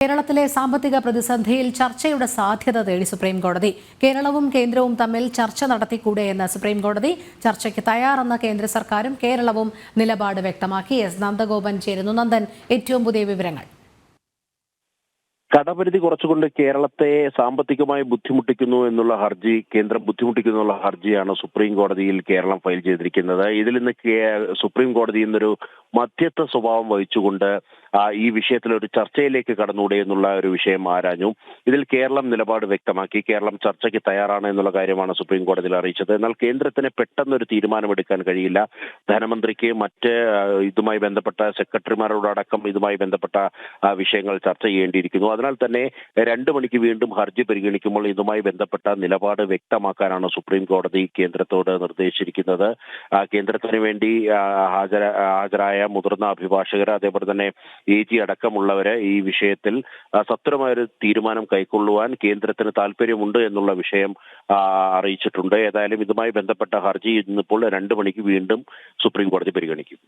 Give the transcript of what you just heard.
കേരളത്തിലെ സാമ്പത്തിക പ്രതിസന്ധിയിൽ ചർച്ചയുടെ സാധ്യത തേടി സുപ്രീം കോടതി. കേരളവും കേന്ദ്രവും തമ്മിൽ ചർച്ച നടത്തിക്കൂടെ എന്ന് സുപ്രീം കോടതി ചർച്ചയ്ക്ക് തയ്യാറെന്ന കേന്ദ്ര സർക്കാരും കേരളവും നിലപാട് വ്യക്തമാക്കി. എസ്. നന്ദഗോപൻ ചേരുന്നു. നന്ദൻ ഏറ്റവും പുതിയ വിവരങ്ങൾ. കടപരിധി കുറച്ചുകൊണ്ട് കേരളത്തെ സാമ്പത്തികമായി ബുദ്ധിമുട്ടിക്കുന്നു എന്നുള്ള ഹർജി കേന്ദ്രം ബുദ്ധിമുട്ടിക്കുന്നു എന്നുള്ള ഹർജിയാണ് സുപ്രീം കോടതിയിൽ കേരളം ഫയൽ ചെയ്തിരിക്കുന്നത്. ഇതിൽ നിന്ന് സുപ്രീം കോടതി ഇന്നൊരു മധ്യസ്ഥ സ്വഭാവം വഹിച്ചുകൊണ്ട് ഈ വിഷയത്തിൽ ഒരു ചർച്ചയിലേക്ക് കടന്നൂടെ എന്നുള്ള ഒരു വിഷയം ആരാഞ്ഞു. ഇതിൽ കേരളം നിലപാട് വ്യക്തമാക്കി. കേരളം ചർച്ചയ്ക്ക് തയ്യാറാണ് എന്നുള്ള കാര്യമാണ് സുപ്രീം കോടതിയിൽ അറിയിച്ചത്. എന്നാൽ കേന്ദ്രത്തിന് പെട്ടെന്ന് ഒരു തീരുമാനമെടുക്കാൻ കഴിയില്ല. ധനമന്ത്രിക്ക് മറ്റ് ഇതുമായി ബന്ധപ്പെട്ട സെക്രട്ടറിമാരോടക്കം ഇതുമായി ബന്ധപ്പെട്ട വിഷയങ്ങൾ ചർച്ച ചെയ്യേണ്ടിയിരിക്കുന്നു. അതിനാൽ തന്നെ രണ്ടു മണിക്ക് വീണ്ടും ഹർജി പരിഗണിക്കുമ്പോൾ ഇതുമായി ബന്ധപ്പെട്ട നിലപാട് വ്യക്തമാക്കാനാണ് സുപ്രീം കോടതി കേന്ദ്രത്തോട് നിർദ്ദേശിച്ചിരിക്കുന്നത്. കേന്ദ്രത്തിന് വേണ്ടി ഹാജര ഹാജരായ മുതിർന്ന അഭിഭാഷകർ അതേപോലെ തന്നെ എ ജി അടക്കമുള്ളവര് ഈ വിഷയത്തിൽ സത്വരമായൊരു തീരുമാനം കൈക്കൊള്ളുവാൻ കേന്ദ്രത്തിന് താല്പര്യമുണ്ട് എന്നുള്ള വിഷയം അറിയിച്ചിട്ടുണ്ട്. ഏതായാലും ഇതുമായി ബന്ധപ്പെട്ട ഹർജി ഇന്നിപ്പോൾ രണ്ടു മണിക്ക് വീണ്ടും സുപ്രീം കോടതി പരിഗണിക്കും.